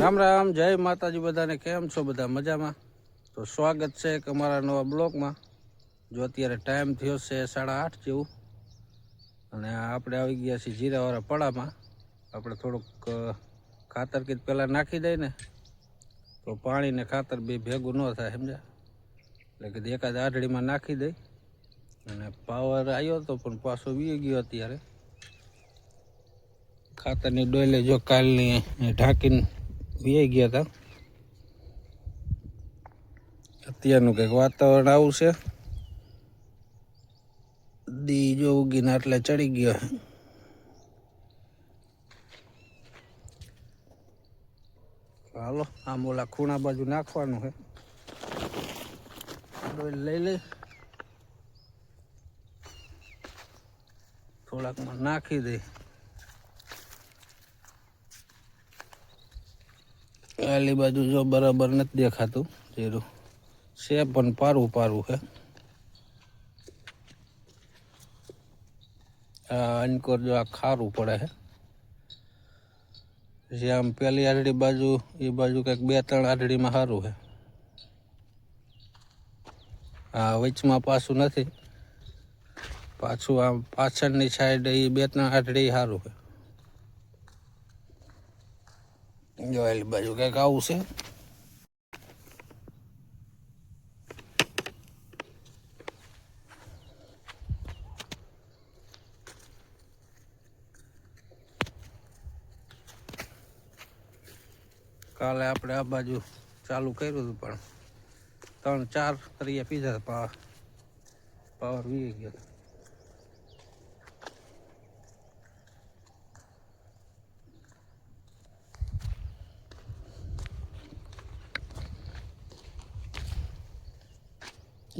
રામ રામ, જય માતાજી બધાને. કેમ છો બધા? મજામાં? તો સ્વાગત છે એક અમારા નવા બ્લોગમાં. જો અત્યારે ટાઈમ થયો છે સાડા આઠ જેવું. અને આપણે આવી ગયા છીએ જીરાવાળા પડામાં. આપણે થોડુંક ખાતર કીધ પહેલાં નાખી દઈએ ને તો પાણી ને ખાતર બે ભેગું ન થાય, સમજ્યા? એટલે કીધું એકાદ આઢળીમાં નાખી દઈ. અને પાવર આવ્યો હતો પણ પાછો વી ગયો અત્યારે. ખાતરની ડોયલે જો કાલની ઢાંકીને વી ગયા હતા અત્યારનું કંઈક વાતાવરણ આવું છે. દી જો ઉગીને એટલે ચડી ગયો. હાલો, આમ ઓલા ખૂણા બાજુ નાખવાનું છે. લઈ લઈ. થોડાકમાં નાખી દઈ આલી બાજુ જો બરાબર નથી દેખાતું, જીરું. છે પણ પારું પારું છે. અનકોર જો આ ખારું પડે છે. પછી આમ પેલી આઢડી બાજુ, એ બાજુ કંઈક બે ત્રણ આઢડીમાં સારું છે. આ વચમાં પાછું નથી. પાછું આમ પાછળની સાઈડ એ બે ત્રણ આઢડી સારું છે. જો એલી બાજુ કંઈક આવું છે કાલે આપણે આ બાજુ ચાલુ કર્યું હતું, પણ ત્રણ ચાર કરીએ પીધા પાવર પાવર વી ગયો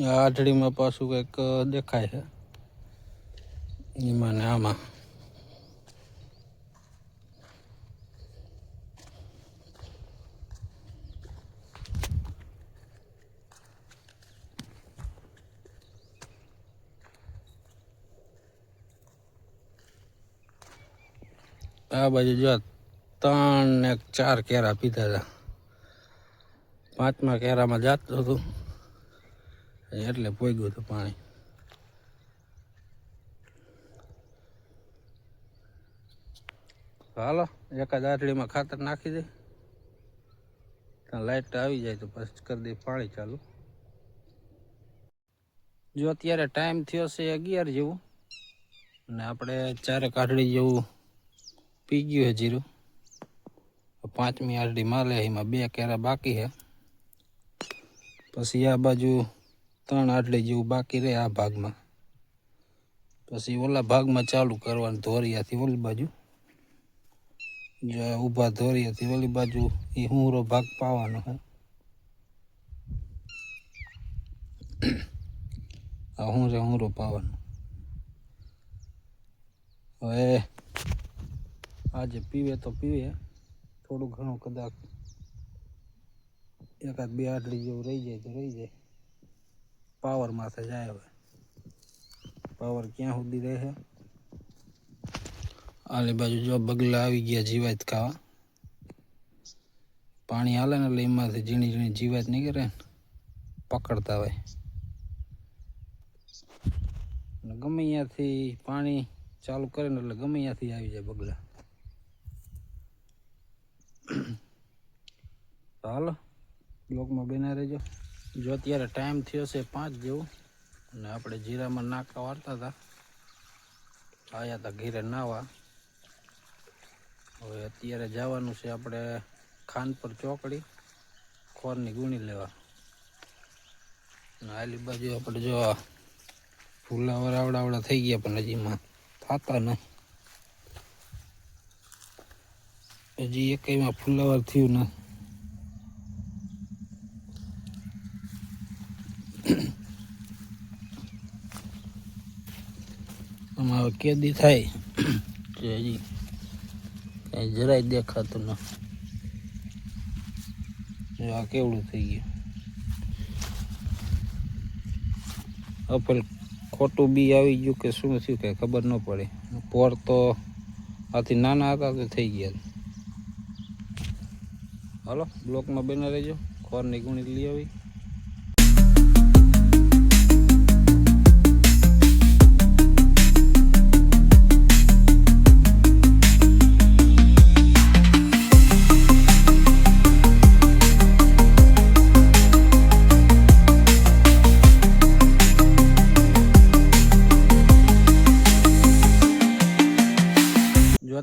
હતો. આ આઠડીમાં પાછું કંઈક દેખાય છે. એમાં ને આમાં. આ બાજુ જો ત્રણ ને ચાર કેરા પીધા હતા. પાંચમા કેરામાં જાતું હતું. એટલે પોગ્યું હતું પાણી. હાલો, એકાદ આઠડીમાં ખાતર નાખી દે. ત્યાં લાઈટ આવી જાય તો પછી કરી દે પાણી ચાલુ. જો અત્યારે ટાઈમ થયો છે અગિયાર જેવું, અને આપણે ચારેક આઠડી જેવું પી ગયું છે જીરું. પાંચમી આઠડી માલે એમાં બે કેરા બાકી છે. પછી આ બાજુ ત્રણ આટલી જેવું બાકી રહે આ ભાગમાં. પછી ઓલા ભાગમાં ચાલુ કરવાનું ધોરિયાથી, ઓલી બાજુ. જો ઊભા ધોરિયાથી, ઓલી બાજુ એ હુંરો ભાગ પાવાનો હું. આ હુંરે હુંરો પાવાનો. હવે આજે પીવે તો પીવે, થોડું ઘણું કદાચ એકાદ બે આટલી જેવું રહી જાય તો રહી જાય. પાવર માથે જાય હવે. પાવર ક્યાં સુધી રહે? આલી બાજુ જો બગલા આવી ગયા જીવાત ખાવા. પાણી હાલે ને એટલે એમાંથી ઝીણી ઝીણી જીવાત નીકળે ને પકડતા હોય. ગમે ત્યાંથી પાણી ચાલુ કરે ને એટલે ગમે ત્યાંથી આવી જાય બગલા. હાલો, બ્લોકમાં બેના રહેજો. જો અત્યારે ટાઈમ થયો છે પાંચ જેવું, અને આપણે જીરામાં નાકા વાળતા હતા. આવ્યા હતા ઘીરે નાવા. હવે અત્યારે જવાનું છે આપણે ખાનપર ચોકડી, ખોરની ગુણી લેવા. અને આલી બાજુ આપણે જો ફૂલાવર આવડાવડા થઈ ગયા, પણ હજીમાં થતા નહીં. હજી એકમાં ફૂલાવર થયું ના હવે કેદી થાય. કે હજી કાંઈ જરાય દેખાતું ન. આ કેવડું થઈ ગયું. અપલ ખોટું બી આવી ગયું કે શું થયું કે ખબર ન પડે. પોર તો આથી નાના હતા તો થઈ ગયા. હાલો, બ્લોકમાં બના રહેજો. ખોરની ગુણી લઈ આવી.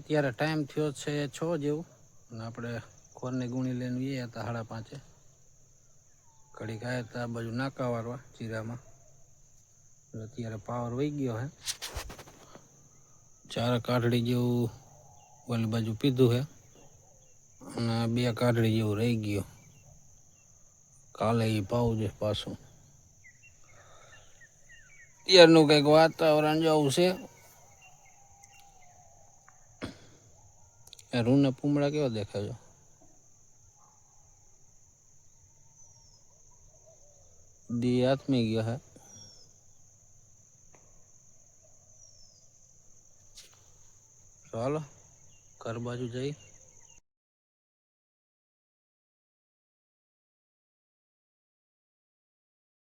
અત્યારે ટાઈમ થયો છે છ જેવું. અને આપણે ખોરની ગુણી લઈને જઈએ હતા સાડા પાંચે. ઘડીક આવ્યા હતા બાજુ નાકા વારવા, ચીરામાં. અત્યારે પાવર વહી ગયો હે. ચાર કાઠડી જેવું ઓલી બાજુ પીધું છે અને બે કાઠડી જેવું રહી ગયો. કાલે એ પાવું છે પાછું. ત્યારનું કંઈક વાતાવરણ જવું છે. રૂને પૂમડા કેવા દેખાય છે? દી આથમી ગયા હે. ચાલો ઘર બાજુ જઈ.